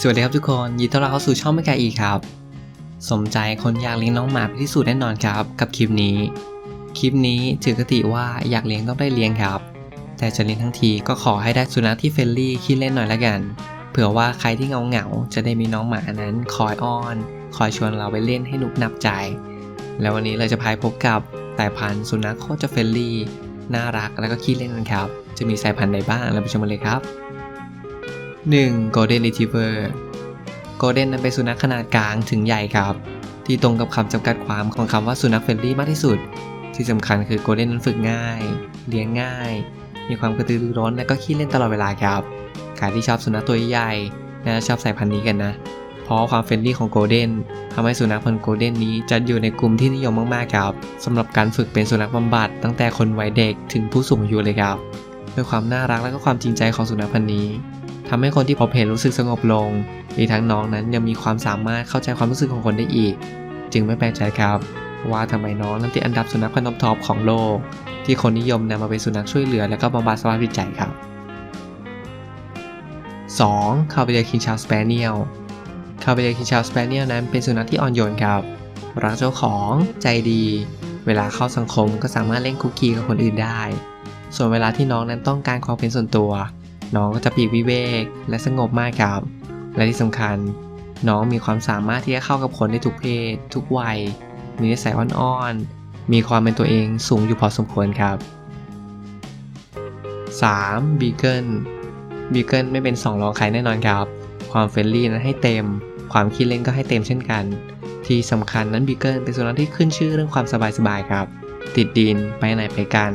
สวัสดีครับทุกคน ยินดีต้อนรับเข้าสู่ช่องไม่ไกลอีกครับ สมใจคนอยากเลี้ยงน้องหมาเป็นที่สุดแน่นอนครับ กับคลิปนี้ คลิปนี้ถือกติว่าอยากเลี้ยงต้องได้เลี้ยงครับ แต่จะเลี้ยงทั้งทีก็ขอให้ได้สุนัขที่เฟรนลี่ขี้เล่นหน่อยละกัน เผื่อว่าใครที่เงาเหงาจะได้มีน้องหมานั้นคอยอ้อน คอยชวนเราไปเล่นให้นุกนับใจ แล้ววันนี้เราจะพายพบกับสายพันธุ์สุนัขโคตรจะเฟรนลี่น่ารักแล้วก็ขี้เล่นกันครับ จะมีสายพันธุ์ใดบ้างเราไปชมกันเลยครับ 1. Golden Retriever Golden นั้นเป็นสุนัขขนาดกลางถึงใหญ่ครับ ที่ตรงกับคำจำกัดความของคำว่าสุนัขเฟรนลี่มากที่สุด ที่สำคัญคือ Golden นั้นฝึกง่าย เลี้ยงง่าย มีความกระตือรือร้นและก็ขี้เล่นตลอดเวลาครับใครที่ชอบสุนัขตัวใหญ่น่าชอบสายพันธุ์นี้กันนะ เพราะความเฟรนลี่ของ Golden ทำให้สุนัขพันธุ์ Golden นี้จัดอยู่ในกลุ่มที่นิยมมากๆครับสำหรับการฝึกเป็นสุนัขบำบัดตั้งแต่คนวัยเด็กถึงผู้สูงอายุเลยครับ ด้วยความน่ารักและก็ความจริงใจของสุนัขพันธุ์นี้ ทำให้คนที่พบเห็นรู้สึกสงบลง อีกทั้งน้องนั้นยังมีความสามารถเข้าใจความรู้สึกของคนได้อีก จึงไม่แปลกใจครับ ว่าทำไมน้องนั้นติดอันดับสุนัขพันธุ์ท็อปของโลก ที่คนนิยมนำมาเป็นสุนัขช่วยเหลือและก็บำบัดสภาพจิตใจครับ 2. คาเวเลียคินชาสเปเนียลคาเวเลียคินชาสเปเนียลนั้นเป็นสุนัขที่อ่อนโยนครับรักเจ้าของใจดี เวลาเข้าสังคมก็สามารถเล่นคุกกี้กับคนอื่นได้ ส่วนเวลาที่น้องนั้นต้องการความเป็นส่วนตัว น้องก็จะปีกวิเวกและสงบมากครับ และที่สำคัญ น้องมีความสามารถที่จะเข้ากับคนได้ทุกเพศ ทุกวัย มีนิสัยอ่อนๆ มีความเป็นตัวเองสูงอยู่พอสมควรครับ 3. บีเกิลบีเกิลไม่เป็นสองรองใครแน่นอนครับ ความเฟรนลี่นั้นให้เต็ม ความคิดเล่นก็ให้เต็มเช่นกัน ที่สำคัญนั้นบีเกิลเป็นสุนัขที่ขึ้นชื่อเรื่องความสบายๆครับ ติดดินไปไหนไปกัน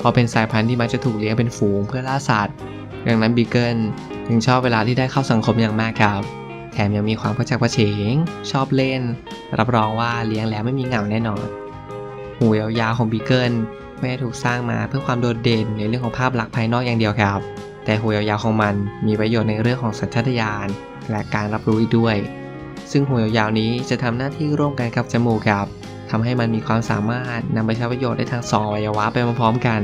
พราะเป็นสายพันธุ์ที่มักจะถูกเลี้ยงเป็นฝูงเพื่อล่าสัตว์ ดังนั้นบีเกิลจึงชอบเวลาที่ได้เข้าสังคมอย่างมากครับ แถมยังมีความกระฉับกระเฉง ชอบเล่น รับรองว่าเลี้ยงแล้วไม่มีเหงาแน่นอน หูยาวๆของบีเกิลไม่ได้ถูกสร้างมาเพื่อความโดดเด่นในเรื่องของภาพลักษณ์ภายนอกอย่างเดียวครับ แต่หูยาวๆของมันมีประโยชน์ในเรื่องของสัญชาตญาณและการรับรู้อีกด้วย ซึ่งหูยาวๆนี้จะทำหน้าที่ร่วมกันกับจมูกครับทำให้มันมีความสามารถนำไปใช้ประโยชน์ได้ทั้งสองอวัยวะไปพร้อมๆกัน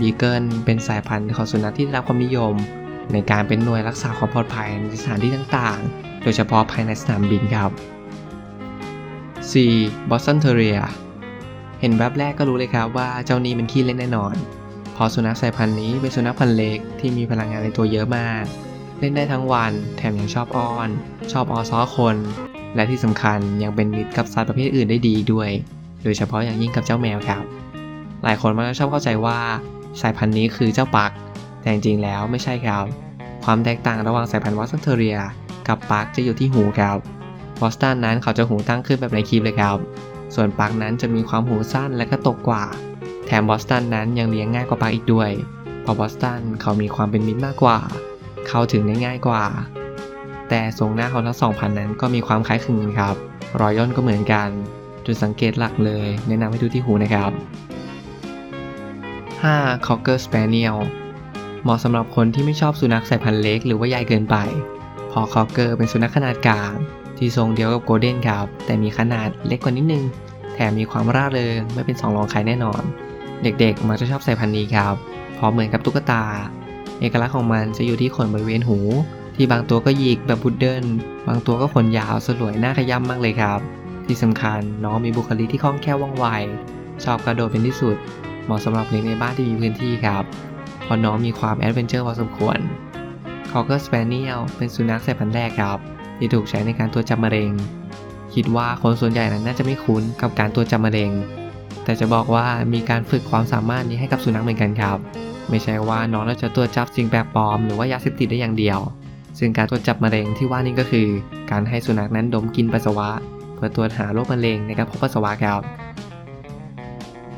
บีเกิลเป็นสายพันธุ์ของสุนัขที่ได้รับความนิยม ในการเป็นหน่วยรักษาความปลอดภัยในสถานที่ต่างๆ โดยเฉพาะภายในสนามบินครับ 4. Boston Terrier เห็นแวบแรกก็รู้เลยครับว่าเจ้านี้มันขี้เล่นแน่นอนพราะสุนัขสายพันธุ์นี้เป็นสุนัขพันธุ์เล็กที่มีพลังงานในตัวเยอะมาก เล่นได้ทั้งวันแถมยังชอบอ้อน ชอบออซ้อคน และที่สำคัญยังเป็นมิตรกับสัตว์ประเภทอื่นได้ดีด้วย โดยเฉพาะอย่างยิ่งกับเจ้าแมวครับ หลายคนมักจะชอบเข้าใจว่า สายพันธุ์นี้คือเจ้าปัก แต่จริงๆแล้วไม่ใช่ครับ ความแตกต่างระหว่างสายพันธุ์วอสตันเทเรีย กับปักจะอยู่ที่หูครับวอสตันนั้นเขาจะหูตั้งขึ้นแบบในคลิปเลยครับ ส่วนปักนั้นจะมีความหูสั้นและก็ตกกว่า แถมบอสตันนั้นยังเลี้ยงง่ายกว่าปักอีกด้วย เพราะบอสตันเขามีความเป็นมิตรมากกว่า เข้าถึงได้ง่ายกว่า แต่ทรงหน้าของทั้งสองพันธุ์นั้นก็มีความคล้ายคลึงกันครับ รอยย่นก็เหมือนกัน จุดสังเกตหลักเลย แนะนำให้ดูที่หูนะครับ 5. Cocker Spaniel เหมาะสำหรับคนที่ไม่ชอบสุนัขสายพันธุ์เล็กหรือว่าใหญ่เกินไปเพราะ Cocker เป็นสุนัขขนาดกลาง ที่ทรงเดียวกับ Golden ครับ แต่มีขนาดเล็กกว่านิดนึง แถมมีความร่าเริงไม่เป็นสองรองใครแน่นอน เด็กๆมักจะชอบสายพันธุ์นี้ครับเพราะเหมือนกับตุ๊กตา เอกลักษณ์ของมันจะอยู่ที่ขนบริเวณหู ที่บางตัวก็หยิกแบบพุดเดิลบางตัวก็ขนยาวสลวยน่าขย้ำมากเลยครับ ที่สำคัญน้องมีบุคลิกที่คล่องแคล่วว่องไวชอบกระโดดเป็นที่สุด เหมาะสำหรับเลี้ยงในบ้านที่มีพื้นที่ครับเพราะน้องมีความแอดเวนเจอร์พอสมควร Cocker Spaniel เป็นสุนัขสายพันธุ์แรกครับที่ถูกใช้ในการตรวจจับมะเร็ง คิดว่าคนส่วนใหญ่นั้นน่าจะไม่คุ้นกับการตรวจจับมะเร็ง แต่จะบอกว่ามีการฝึกความสามารถนี้ให้กับสุนัขเหมือนกันครับ ไม่ใช่ว่าน้องเราจะตรวจจับสิ่งแปลกปลอมหรือว่ายาเสพติดได้อย่างเดียว ซึ่งการตรวจจับมะเร็งที่ว่านี่ก็คือ การให้สุนัขนั้นดมกินปัสสาวะ เพื่อตรวจหาโรคมะเร็งในกระเพาะปัสสาวะครับ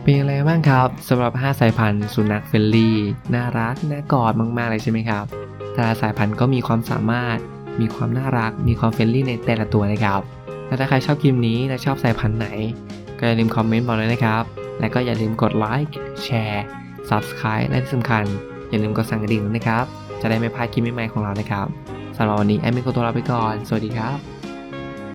เป็นยังไงบ้างครับสำหรับ 5 สายพันธุ์สุนัขเฟรนลี่น่ารักน่ากอดมากๆเลยใช่ไหมครับ แต่ละสายพันธุ์ก็มีความสามารถ มีความน่ารัก มีความเฟรนลี่ในแต่ละตัวนะครับและถ้าใครชอบคลิปนี้และชอบสายพันธุ์ไหน ก็อย่าลืมคอมเมนต์บอกเลยนะครับ และก็อย่าลืมกดไลค์แชร์ Subscribe และที่สำคัญ อย่าลืมกดสั่นกระดิ่งด้วยนะครับ จะได้ไม่พลาดคลิปใหม่ๆของเรานะครับสำหรับวันนี้แอดมินขอตัวลาไปก่อน สวัสดีครับ